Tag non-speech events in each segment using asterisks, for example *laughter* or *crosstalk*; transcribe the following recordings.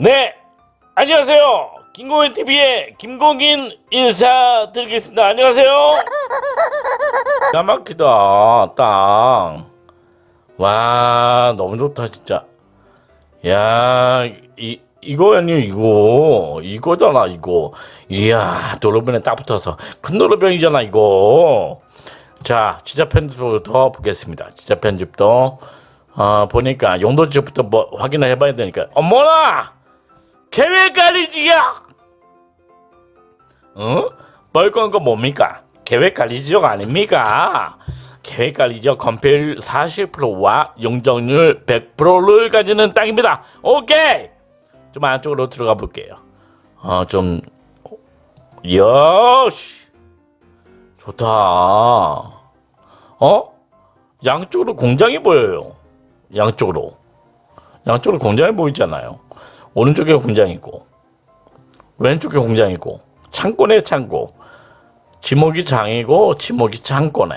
네, 안녕하세요. 김공인 TV의 김공인 인사드리겠습니다. 안녕하세요. *laughs* 막히다, 땅. 와, 너무 좋다, 진짜. 야, 이, 이거 아니, 이거. 이거잖아, 이거. 이야, 도로변에 딱 붙어서. 큰 도로변이잖아, 이거. 자, 지자 편집부터 보겠습니다. 지자 편집도. 어, 보니까 용도지부터 뭐 확인을 해봐야 되니까. 어머나! 계획 관리지역! 어? 벌건 거 뭡니까? 계획 관리 지역 아닙니까? 계획 관리 지역 건폐율 40%와 용적률 100%를 가지는 땅입니다. 오케이! 좀 안쪽으로 들어가 볼게요. 어, 좀, 여시! 좋다. 어? 양쪽으로 공장이 보여요. 양쪽으로. 양쪽으로 공장이 보이잖아요. 오른쪽에 공장 있고, 왼쪽에 공장 있고, 창고네 창고. 지목이 장이고, 지목이 창고네.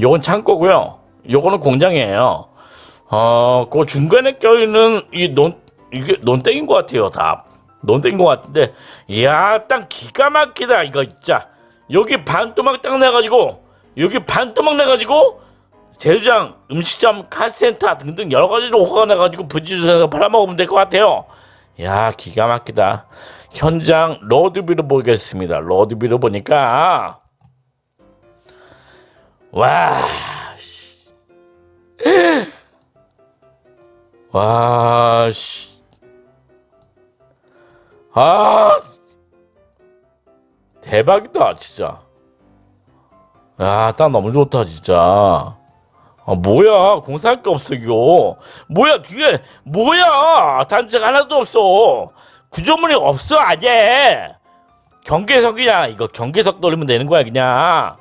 요건 창고고요. 요거는 공장이에요. 어, 그 중간에 껴있는 이 논, 이게 논땡인 것 같아요, 다. 논땡인 것 같은데, 이야, 땅 기가 막히다, 이거 진짜. 여기 반토막 딱 내가지고, 여기 반토막 내가지고, 제주장, 음식점, 카센터 등등 여러 가지로 호가 나가지고 부지런해서 팔아먹으면 될 것 같아요. 야, 기가 막히다. 현장 로드뷰를 보겠습니다. 로드뷰를 보니까 와, 씨. 와, 씨. 아, 대박이다, 진짜. 야, 땅 너무 좋다, 진짜. 아, 뭐야, 공사할 게 없어, 이거. 뭐야, 뒤에, 뭐야, 단지가 하나도 없어. 구조물이 없어, 아예. 경계석이야, 이거 경계석 돌리면 되는 거야, 그냥.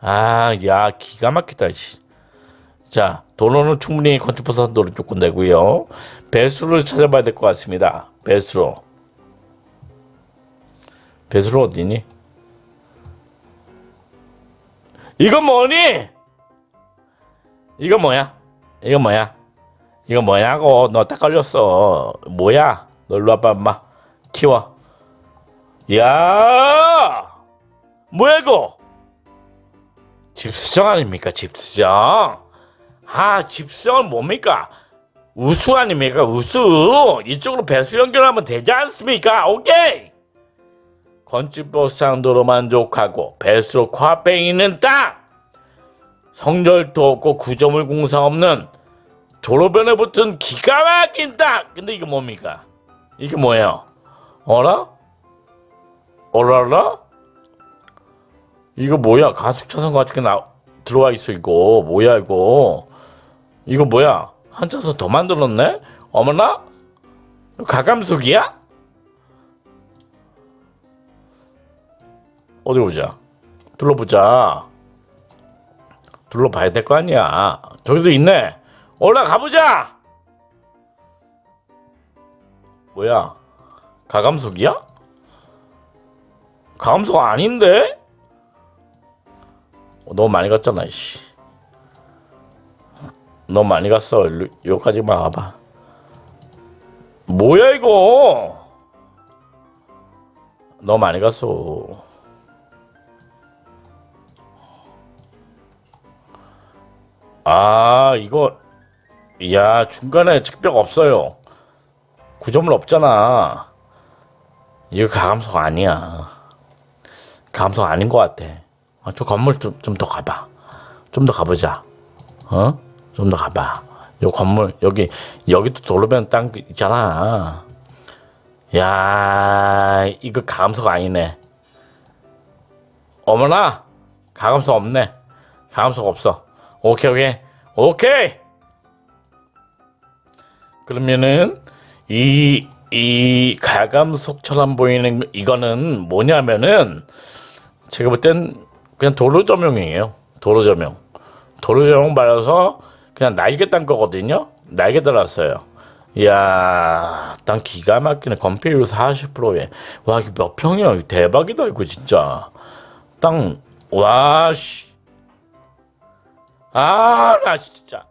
아, 야, 기가 막히다, 씨. 자, 도로는 충분히 건축부산 도로 조금 되고요. 배수를 찾아봐야 될 것 같습니다. 배수로. 배수로 어디니? 이거 뭐니? 이거 뭐야? 이거 뭐야? 이거 뭐냐고? 너 딱 걸렸어. 뭐야? 너 일로 와봐, 엄마. 키워. 야! 뭐야, 이거? 집 수정 아닙니까? 집 수정. 아, 집수정은 뭡니까? 우수 아닙니까? 우수. 이쪽으로 배수 연결하면 되지 않습니까? 오케이! 건축법 상도로 만족하고 배수로 코앞에 있는 땅! 성절도 없고 구조물 공사 없는 도로변에 붙은 기가 막힌 땅! 근데 이게 뭡니까? 이게 뭐예요? 어라? 어라라? 이거 뭐야? 가속차선 같은 게 나, 들어와 있어, 이거. 뭐야, 이거? 이거 뭐야? 한 차선 더 만들었네? 어머나? 가감속이야? 어디 보자. 둘러보자. 둘러봐야 될 거 아니야. 저기도 있네. 올라가 보자. 뭐야? 가감석이야? 가감석 아닌데? 어, 너무 많이 갔잖아, 씨. 너무 많이 갔어. 일로, 여기까지만 와봐. 뭐야, 이거? 너무 많이 갔어. 아, 이거, 야, 중간에 측벽 없어요. 구조물 없잖아. 이거 가감석 아니야. 가감석 아닌 것 같아. 아, 저 건물 좀, 좀 더 가봐. 좀 더 가보자. 어? 좀 더 가봐. 요 건물, 여기, 여기도 도로변 땅 있잖아. 야, 이거 가감석 아니네. 어머나! 가감석 없네. 가감석 없어. 오케이, 오케이. 오케이! 그러면은, 이, 이 가감석처럼 보이는 이거는 뭐냐면은, 제가 볼 땐 그냥 도로 조명이에요. 도로 조명. 도로 조명 발라서 그냥 날개 딴 거거든요. 날개 달았어요. 이야, 땅 기가 막히네. 건폐율 40%에. 와, 이거 몇 평이야? 대박이다, 이거 진짜. 땅, 와, 씨. 아, 나 진짜.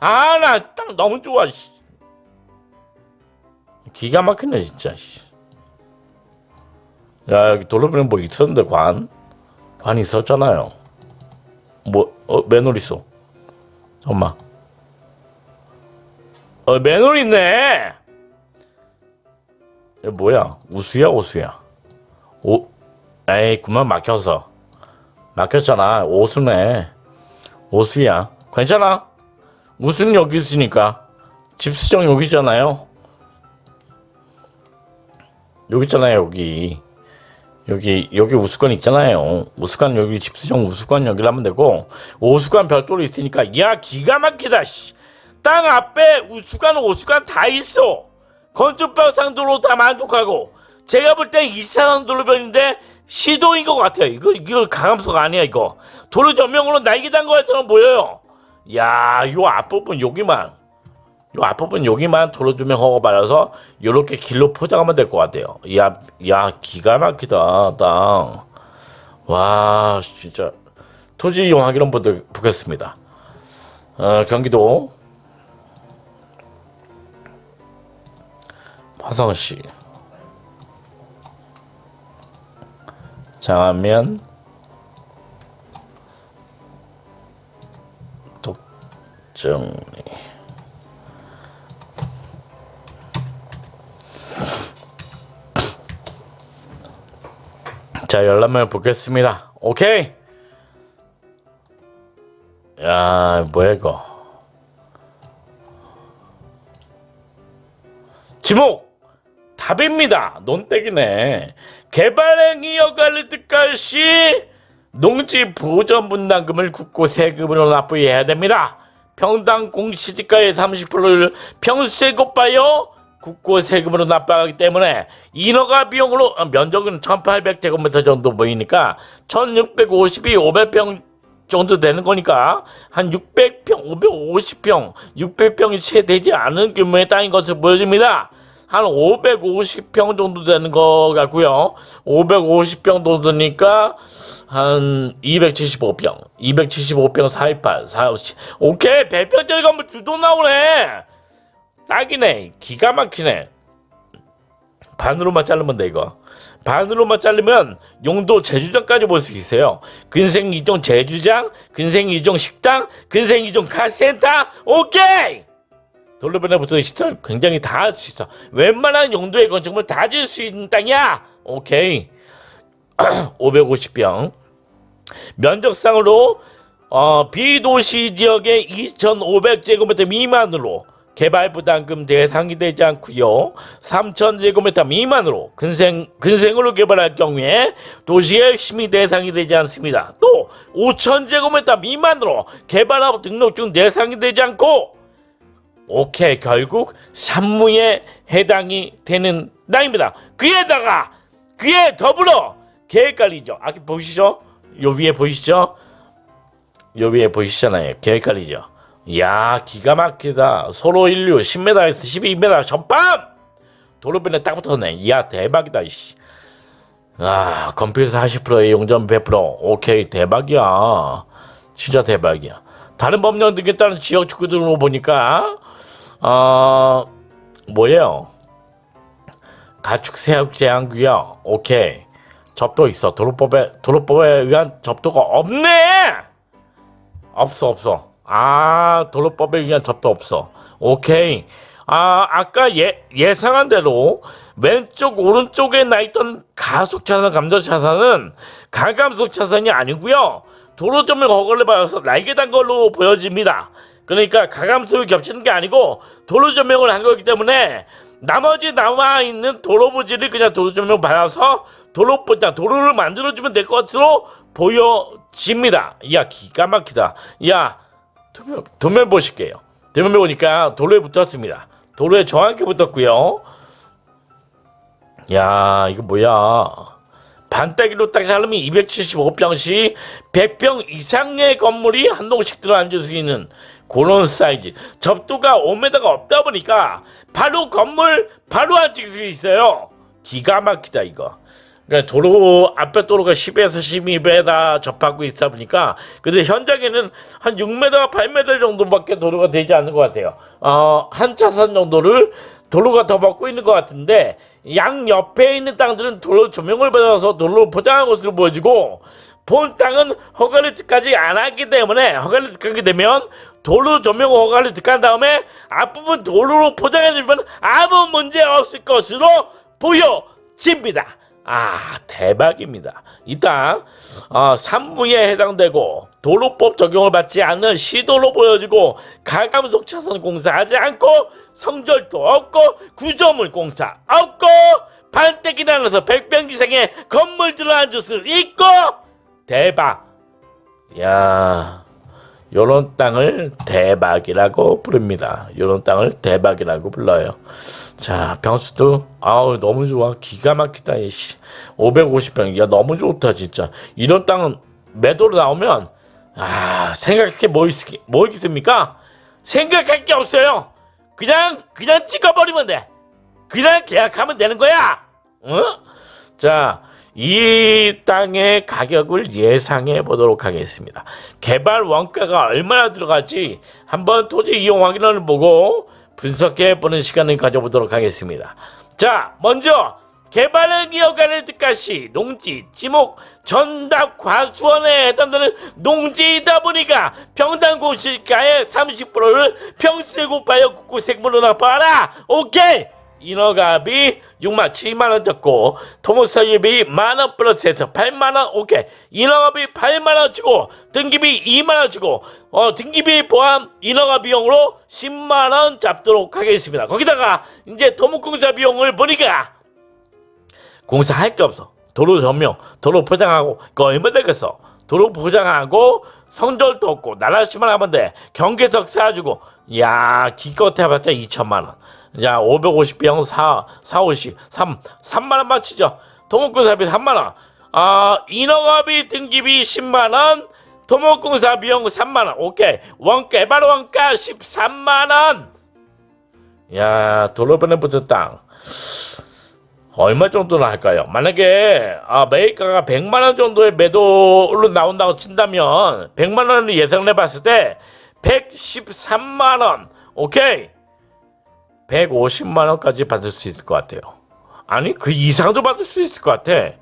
아, 나땅 너무 좋아, 씨. 기가 막히네 진짜. 씨. 야 여기 도로변에 뭐 있었는데 관? 관 있었잖아요. 뭐 어, 맨홀 있어. 잠깐만. 어 맨홀 있네. 얘 뭐야? 우수야 오수야? 오 에이 그만 막혀서 막혔잖아. 오수네. 오수야. 괜찮아. 우수는 여기 있으니까. 집 수정 여기 있잖아요. 여기 있잖아요 여기. 여기 여기 우수관 있잖아요. 우수관 여기 집 수정 우수관 여기로 하면 되고 오수관 별도로 있으니까 야 기가 막히다. 씨. 땅 앞에 우수관 오수관 다 있어. 건축법상 도로 다 만족하고 제가 볼 땐 2차선 도로변인데 시도인 것 같아요. 이거 이거 강암석 아니야 이거. 도로 전면으로 날개단 거에서는 보여요. 야, 요 앞부분 여기만 요 앞부분 여기만 도로 조명 허가 받아서 요렇게 길로 포장하면 될 것 같아요. 야, 야 기가 막히다 땅. 와 진짜 토지 이용하기로 보도- 보겠습니다. 어, 경기도 화성시 장안면 독정리. 자 열람을 보겠습니다. 오케이. 야 뭐야 이거? 지목! 답입니다. 논땡이네. 개발행위 여가를 뜻할 시 농지 보전 분담금을 국고 세금으로 납부해야 됩니다. 평당 공시지가의 30%를 평수세 곱하여 국고 세금으로 납부하기 때문에 인허가 비용으로 어, 면적은 1800제곱미터 정도 보이니까 1650이 500평 정도 되는 거니까 한 600평, 550평, 600평이 채 되지 않은 규모의 땅인 것을 보여줍니다. 한 550평 정도 되는 것 같고요. 550평 정도 되니까 한 275평, 275평 428, 457. 오케이 대표적인 건물 주도 나오네. 딱이네. 기가 막히네. 반으로만 자르면 돼 이거. 반으로만 자르면 용도 제주장까지 볼 수 있어요. 근생 이종 제주장, 근생 이종 식당, 근생 이종 카센터, 오케이! 돌로변에부터 시설 굉장히 다 할 수 있어. 웬만한 용도의 건축물 다 지을 수 있는 땅이야. 오케이. *clears throat* 550평. 면적상으로 어, 비도시 지역의 2,500제곱미터 미만으로 개발 부담금 대상이 되지 않고요. 3,000제곱미터 미만으로 근생 근생으로 개발할 경우에 도시의 핵심이 대상이 되지 않습니다. 또 5,000제곱미터 미만으로 개발하고 등록증 대상이 되지 않고 오케이 결국 산무에 해당이 되는 땅입니다. 그에다가 그에 더불어 계획관리죠. 아까 보이시죠? 요 위에 보이시죠? 요 위에 보이시잖아요. 계획관리죠. 야 기가 막히다. 서로 인류 10m에서 12m 전밤 도로변에 딱 붙었네. 이야 대박이다. 이씨. 아 컴퓨터 40%에 용전 100% 오케이 대박이야. 진짜 대박이야. 다른 법령 등에 따른 지역 축구들로 보니까 어 뭐예요? 가축 세육 제한구역 오케이. 접도 있어. 도로법에 도로법에 의한 접도가 없네! 없어 없어. 아 도로법에 의한 접도 없어. 오케이. 아 아까 예 예상한 대로 왼쪽 오른쪽에 나 있던 가속 차선 감전 차선은 가감속 차선이 아니고요. 도로 점을 허가를 받아서 날개 단 걸로 보여집니다. 그러니까 가감속이 겹치는 게 아니고 도로 조명을 한 거기 때문에 나머지 남아 있는 도로 부지를 그냥 도로 조명 받아서 도로 보자 도로를 만들어 주면 될 것으로 보여집니다. 야 기가 막히다. 야 도면 도면 보실게요. 도면 보니까 도로에 붙었습니다. 도로에 정확히 붙었고요. 야 이거 뭐야? 반따기로 딱 자르면 275평씩 100평 이상의 건물이 한 동씩 들어앉을 수 있는 그런 사이즈. 접두가 5m가 없다 보니까 바로 건물 바로 앉을 수 있어요. 기가 막히다 이거. 그러니까 도로 앞에 도로가 10에서 12m 접하고 있다 보니까 근데 현장에는 한 6m, 8m 정도밖에 도로가 되지 않는 것 같아요. 어, 한 차선 정도를 도로가 더 먹고 있는 것 같은데 양 옆에 있는 땅들은 도로 조명을 받아서 도로를 포장한 것으로 보여지고 본 땅은 허가를 득하지 않았기 때문에 허가를 득하게 되면 도로 조명 허가를 득한 다음에 앞부분 도로로 포장해주면 아무 문제 없을 것으로 보여집니다. 아 대박입니다. 이땅 어, 3부에 해당되고 도로법 적용을 받지 않는 시도로 보여지고 가감속 차선 공사하지 않고 성절도 없고 구조물 공사 없고 반대기 나눠서 백병기상의 건물들을 앉을 수 있고 대박. 야 요런 땅을 대박이라고 부릅니다. 요런 땅을 대박이라고 불러요. 자 병수도 아우 너무 좋아. 기가 막히다 이씨. 550평 야 너무 좋다 진짜. 이런 땅은 매도로 나오면 아 생각할 게뭐뭐 있습니까? 생각할 게 없어요. 그냥 그냥 찍어버리면 돼. 그냥 계약하면 되는 거야. 어? 자, 이 땅의 가격을 예상해 보도록 하겠습니다. 개발 원가가 얼마나 들어갈지 한번 토지 이용 확인을 보고 분석해 보는 시간을 가져보도록 하겠습니다. 자, 먼저 개발을 이어가는 뜻까시 농지, 지목, 전답, 과수원에 해당되는 농지이다 보니까 평당 공시가의 30%를 평수에 곱하여 국구색물로 납부하라. 오케이. 인허가비 6만 7만원 적고 토목사유비 만원 플러스 해서 8만원 오케이. 인허가비 8만원 주고 등기비 2만원 주고 어 등기비 포함 인허가 비용으로 10만원 잡도록 하겠습니다. 거기다가 이제 토목공사 비용을 보니까 공사할 게 없어. 도로 전명 도로 포장하고 그거 얼마 되겠어? 도로 포장하고 성절도 없고 나라시만 하면 돼. 경계석 쌓아주고 야 기껏 해봤자 2천만원 야, 550병 4, 4, 50, 3, 3만원만 치죠. 토목공사비 3만원. 아, 인허가비 등기비 10만원. 토목공사 비용 3만원. 오케이. 원가, 개발 원가 13만원. 야, 도로변에 붙은 땅. 얼마 정도 나 할까요? 만약에 아, 매입가가 100만 원 정도의 매도로 나온다고 친다면 100만 원을 예상을 해봤을 때 113만 원. 오케이. 150만 원까지 받을 수 있을 것 같아요. 아니 그 이상도 받을 수 있을 것 같아.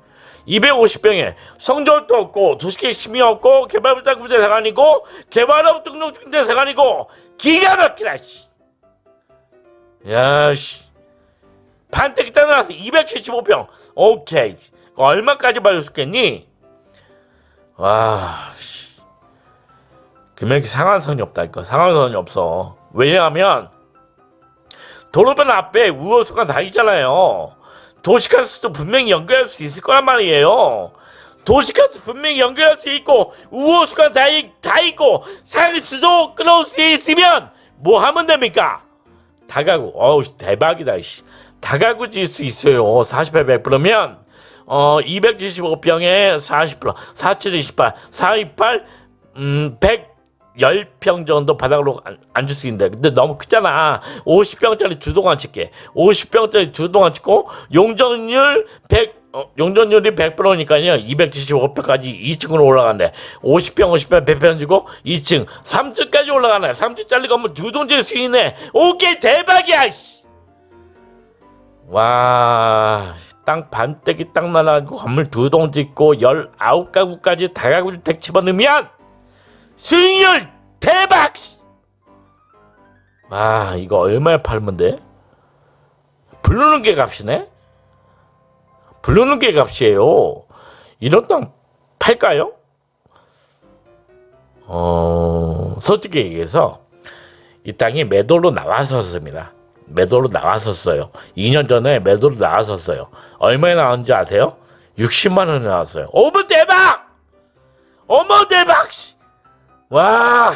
250병에 성적도 없고 도시계 심이 없고 개발부장부 대상아니고 개발업 등록증 대상아니고 기가 막히다 씨. 야씨 반대기 따라서 275병 오케이 얼마까지 받을 수 있겠니? 와 씨. 금액이 상한선이 없다 니까 상한선이 없어 왜냐하면 도로변 앞에 우호수가 다 있잖아요. 도시가스도 분명히 연결할 수 있을 거란 말이에요. 도시가스 분명히 연결할 수 있고 우호수가 다, 있, 다 있고 상수도 끊을 수 있으면 뭐 하면 됩니까? 다가구 어우 대박이다 씨. 다가구 질 수 있어요. 48, 100%면 어 275평에 40% 4728 428 음, 100 10평 정도 바닥으로 앉을 수 있는데. 근데 너무 크잖아. 50평짜리 주동안 칠게. 50평짜리 주동안 찍고 용적률 100 어, 용적률이 100%니까요. 275평까지 2층으로 올라간대. 50평 50평 100평 주고 2층. 3층까지 올라가네. 3층짜리 건물 두동 질 수 있네. 오케이 대박이야 와 땅 반대기 땅 날아가고 건물 두 동 짓고 19가구까지 다가구주택 집어넣으면 수익률 대박! 아 이거 얼마에 팔면 돼? 부르는 게 값이네? 부르는 게 값이에요. 이런 땅 팔까요? 어 솔직히 얘기해서 이 땅이 매도로 나왔었습니다. 매도로 나왔었어요. 2년 전에 매도로 나왔었어요. 얼마에 나왔는지 아세요? 60만 원에 나왔어요. 어머 대박! 어머 대박! 와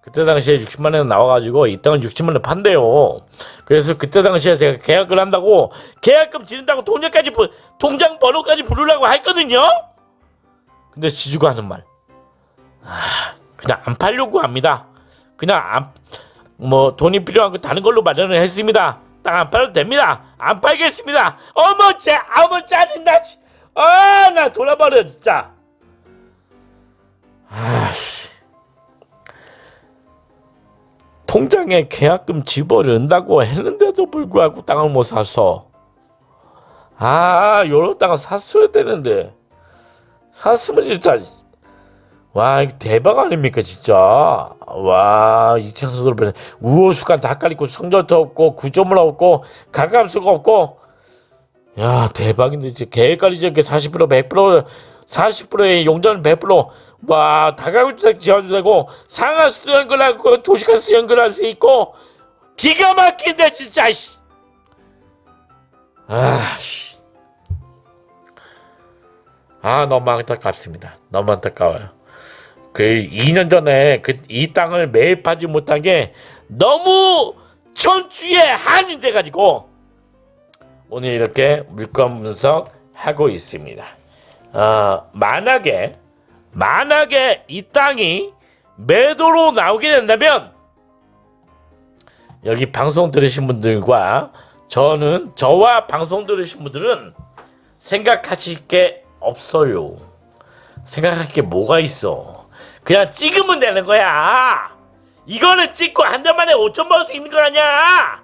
그때 당시에 60만 원 나와가지고 이 땅은 60만 원 판대요. 그래서 그때 당시에 제가 계약을 한다고 계약금 지른다고 통장까지 부, 통장 번호까지 부르려고 했거든요. 근데 지주가 하는 말, 아, 그냥 안 팔려고 합니다. 그냥 안, 뭐 돈이 필요한 거 다른 걸로 마련을 했습니다. 땅 안 팔아도 됩니다. 안 팔겠습니다. 어머 쟤 어머 짜증나. 아나 돌아버려 진짜. 아씨. 통장에 계약금 집어넣는다고 했는데도 불구하고 땅을 못 사서. 아 요런 땅을 샀어야 되는데. 샀으면 진짜 와 이거 대박 아닙니까 진짜? 와 이창수들 보면 우호수간 다 깔리고 성절도 없고 구조물 없고 가감수가 없고. 야 대박인데 이제 계획관리 지역에 40% 100% 40%의 용전 100%와 다가구주택 지어도 되고 상하수도 연결하고 도시가스 연결할 수 있고 기가 막힌데 진짜 씨. 아 씨 아 너무 안타깝습니다 너무 안타까워요 그 2년 전에 그 이 땅을 매입하지 못한 게 너무 천추에 한이 돼가지고 오늘 이렇게 물건 분석 하고 있습니다. 어, 만약에 만약에 이 땅이 매도로 나오게 된다면 여기 방송 들으신 분들과 저는 저와 방송 들으신 분들은 생각하실 게 없어요. 생각할 게 뭐가 있어? 그냥 찍으면 되는 거야. 이거는 찍고 한 달 만에 5천 벌을 수 있는 거 아니야?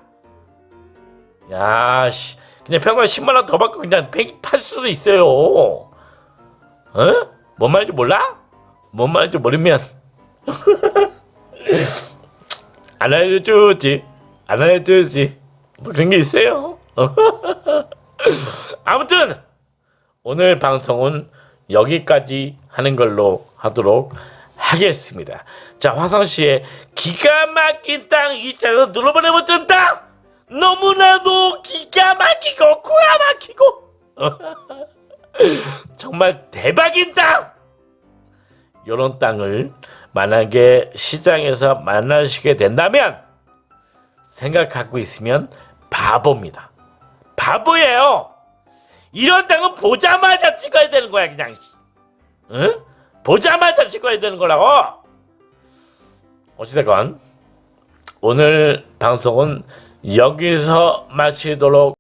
야, 씨. 그냥 평균 10만 원 더 받고 그냥 팽- 팔 수도 있어요. 어? 뭔 말인지 몰라? 뭔 말인지 모르면 *laughs* 안 알려주지. 안 알려주지. 뭐 그런 게 있어요. *laughs* 아무튼 오늘 방송은 여기까지 하는 걸로 하도록 하겠습니다. 자, 화성 씨의 기가 막힌 땅 이차에서 눌러보내 못한 땅! 너무나도 기가 막히고 코가 막히고 *laughs* 정말 대박인 땅! 이런 땅을 만약에 시장에서 만나시게 된다면 생각하고 있으면 바보입니다. 바보예요. 이런 땅은 보자마자 찍어야 되는 거야 그냥. 응? 보자마자 찍어야 되는 거라고. 어찌됐건 오늘 방송은 여기서 마치도록